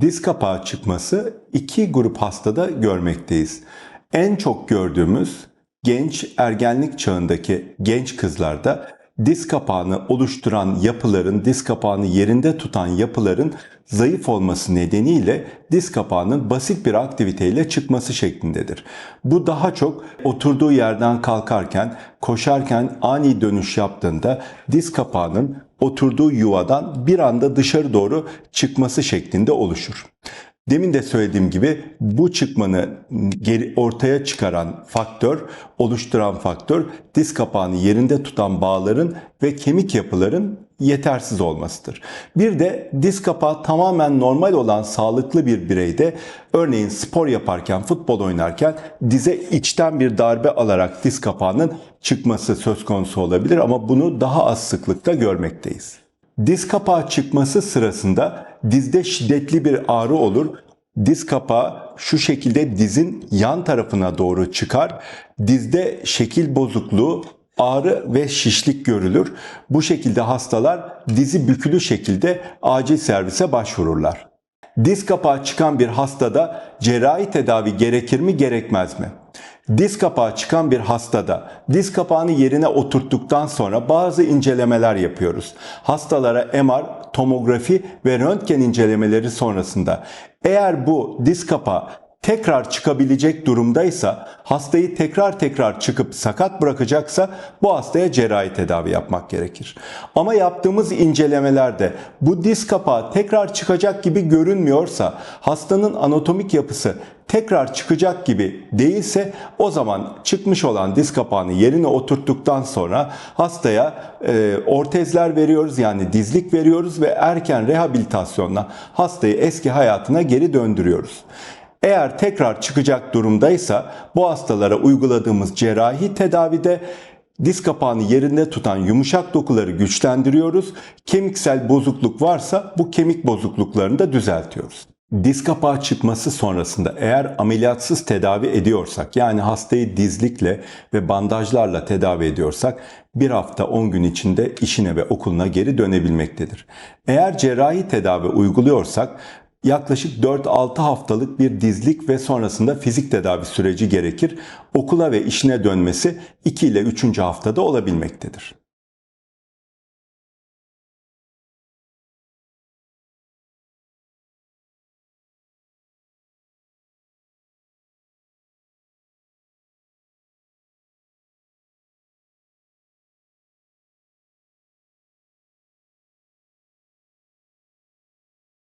Diz kapağı çıkması iki grup hastada görmekteyiz. En çok gördüğümüz genç ergenlik çağındaki genç kızlarda diz kapağını oluşturan yapıların, diz kapağını yerinde tutan yapıların zayıf olması nedeniyle diz kapağının basit bir aktiviteyle çıkması şeklindedir. Bu daha çok oturduğu yerden kalkarken, koşarken ani dönüş yaptığında diz kapağının oturduğu yuvadan bir anda dışarı doğru çıkması şeklinde oluşur. Demin de söylediğim gibi bu çıkmanı geri ortaya çıkaran faktör, oluşturan faktör diz kapağını yerinde tutan bağların ve kemik yapıların yetersiz olmasıdır. Bir de diz kapağı tamamen normal olan sağlıklı bir bireyde örneğin spor yaparken, futbol oynarken dize içten bir darbe alarak diz kapağının çıkması söz konusu olabilir ama bunu daha az sıklıkta görmekteyiz. Diz kapağı çıkması sırasında dizde şiddetli bir ağrı olur. Diz kapağı şu şekilde dizin yan tarafına doğru çıkar. Dizde şekil bozukluğu, ağrı ve şişlik görülür. Bu şekilde hastalar dizi bükülü şekilde acil servise başvururlar. Diz kapağı çıkan bir hastada cerrahi tedavi gerekir mi gerekmez mi? Diz kapağı çıkan bir hastada diz kapağını yerine oturttuktan sonra bazı incelemeler yapıyoruz. Hastalara MR, tomografi ve röntgen incelemeleri sonrasında eğer bu diz kapağı tekrar çıkabilecek durumdaysa, hastayı tekrar tekrar çıkıp sakat bırakacaksa bu hastaya cerrahi tedavi yapmak gerekir. Ama yaptığımız incelemelerde bu diz kapağı tekrar çıkacak gibi görünmüyorsa, hastanın anatomik yapısı tekrar çıkacak gibi değilse o zaman çıkmış olan diz kapağını yerine oturttuktan sonra hastaya e, ortezler veriyoruz yani dizlik veriyoruz ve erken rehabilitasyonla hastayı eski hayatına geri döndürüyoruz. Eğer tekrar çıkacak durumdaysa bu hastalara uyguladığımız cerrahi tedavide diz kapağını yerinde tutan yumuşak dokuları güçlendiriyoruz. Kemiksel bozukluk varsa bu kemik bozukluklarını da düzeltiyoruz. Diz kapağı çıkması sonrasında eğer ameliyatsız tedavi ediyorsak yani hastayı dizlikle ve bandajlarla tedavi ediyorsak bir hafta 10 gün içinde işine ve okuluna geri dönebilmektedir. Eğer cerrahi tedavi uyguluyorsak yaklaşık 4-6 haftalık bir dizlik ve sonrasında fizik tedavi süreci gerekir. Okula ve işine dönmesi 2 ile 3. haftada olabilmektedir.